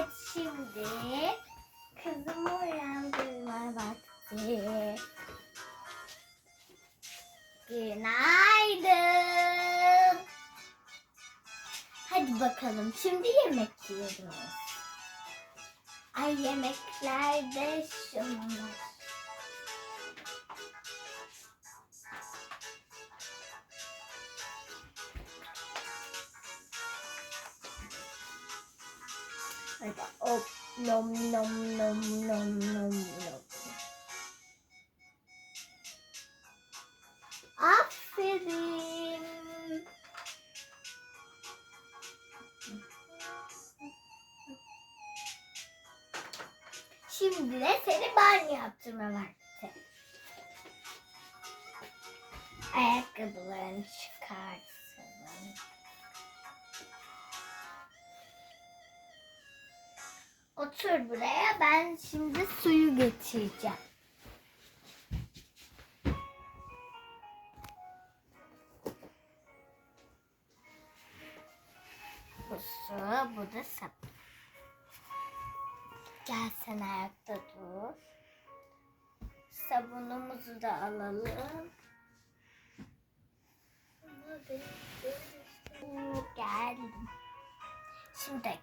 Evet şimdi kızımı uyandırma vakti. Günaydın. Hadi bakalım şimdi yemek yiyoruz. Ay yemeklerde şunlar. Hadi hop nom nom nom nom nom nom. Aferin. Şimdi de seni banyo yaptırma vakti. Ayakkabılarını çıkarsın. Otur buraya. Ben şimdi suyu getireceğim. Bu su, bu da sabun. Gel sen ayakta dur. Sabunumuzu da alalım. Geldim. Şimdi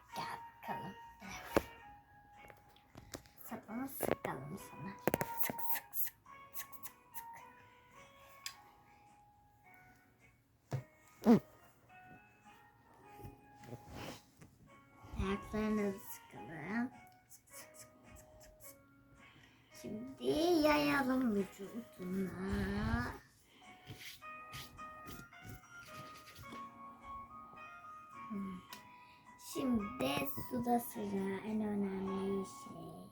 Ayaklarını da sıkalım. Sık sık sık sık sık sık. Şimdi yayalım vücuduna. Şimdi suda sıra en önemli şey.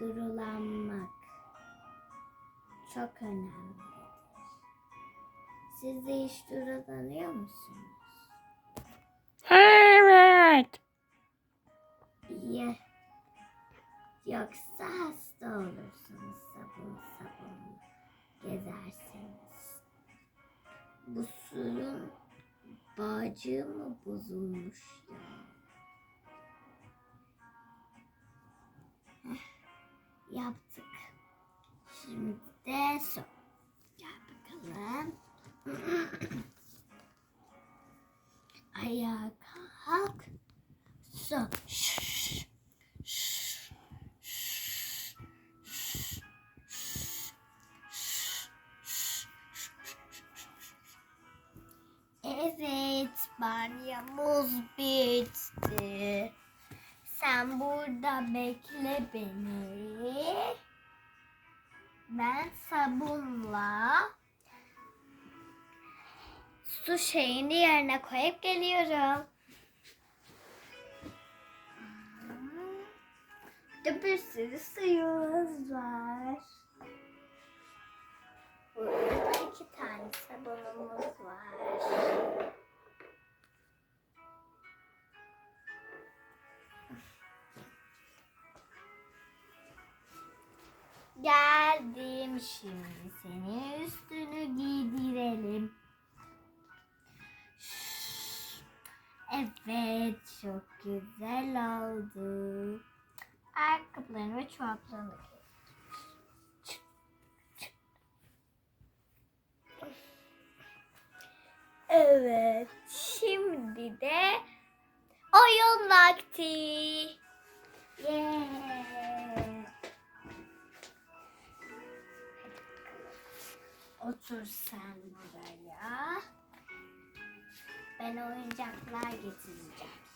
Durulanmak çok önemlidir. Siz de hiç durulanıyor musunuz? Evet. Ya, yoksa hasta olursunuz sabun sabun gezerseniz. Bu suyun bağcığı mı bozulmuş ya? Heh, yaptık. Şimdi de su. Gel bakalım. Ayağa kalk. Su. Şşş. Şşş. Evet, banyomuz bitti. Sen burada bekle beni. Ben sabunla su şeyini yerine koyup geliyorum. Burada bir sürü suyumuz var. Burada iki tane sabunumuz var. Geldim şimdi seni üstünü giydirelim. Evet çok güzel oldu. Ayakkabılarını ve çoraplarını. Evet şimdi de oyun vakti. Yeah. Otur sen buraya. Ben oyuncaklar getireceğim